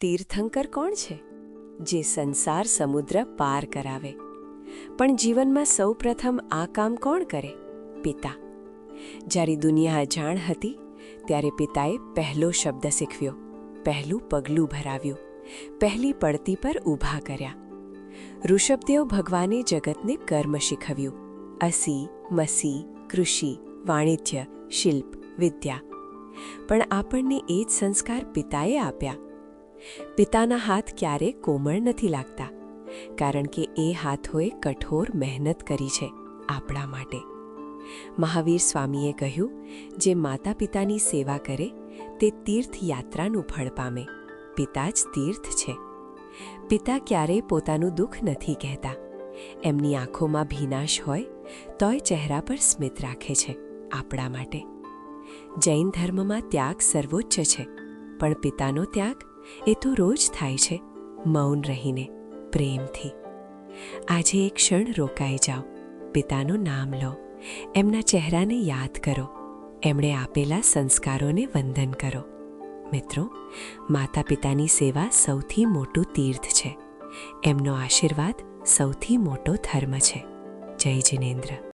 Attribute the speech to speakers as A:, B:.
A: તીર્થંકર કોણ છે? જે સંસાર સમુદ્ર પાર કરાવે. પણ જીવનમાં સૌપ્રથમ આ કામ કોણ કરે? પિતા. જ્યારે દુનિયા અજાણ હતી, ત્યારે પિતાએ પહેલો શબ્દ શીખવ્યો. પહેલું પગલું ભરાવ્યું. પહેલી પડતી પર ઊભા કર્યા. ઋષભદેવ ભગવાને જગતને કર્મ શીખવ્યું. અસી, મસી, કૃષિ, વાણિજ્ય, શિલ્પ, વિદ્યા. પણ આપણને એ જ સંસ્કાર પિતાએ આપ્યા. પિતાના હાથ ક્યારે કોમળ નથી લાગતા, કારણ કે એ હાથોએ કઠોર મહેનત કરી છે આપણા માટે. મહાવીર સ્વામીએ કહ્યું, જે માતા પિતાની સેવા કરે, તે તીર્થયાત્રાનું ફળ પામે. પિતા જ તીર્થ છે. પિતા ક્યારેય પોતાનું દુઃખ નથી કહેતા. એમની આંખોમાં ભીનાશ હોય, તોય ચહેરા પર સ્મિત રાખે છે આપણા માટે. જૈન ધર્મમાં ત્યાગ સર્વોચ્ચ છે, પણ પિતાનો ત્યાગ એ તો રોજ થાય છે, મૌન રહીને, પ્રેમથી. આજે એક ક્ષણ રોકાઈ જાઓ, પિતાનું નામ લો, એમના ચહેરાને યાદ કરો, એમણે આપેલા સંસ્કારોને વંદન કરો. મિત્રો માતા પિતાની સેવા સૌથી મોટું તીર્થ છે. એમનો આશીર્વાદ સૌથી મોટો ધર્મ છે. જય જિનેન્દ્ર.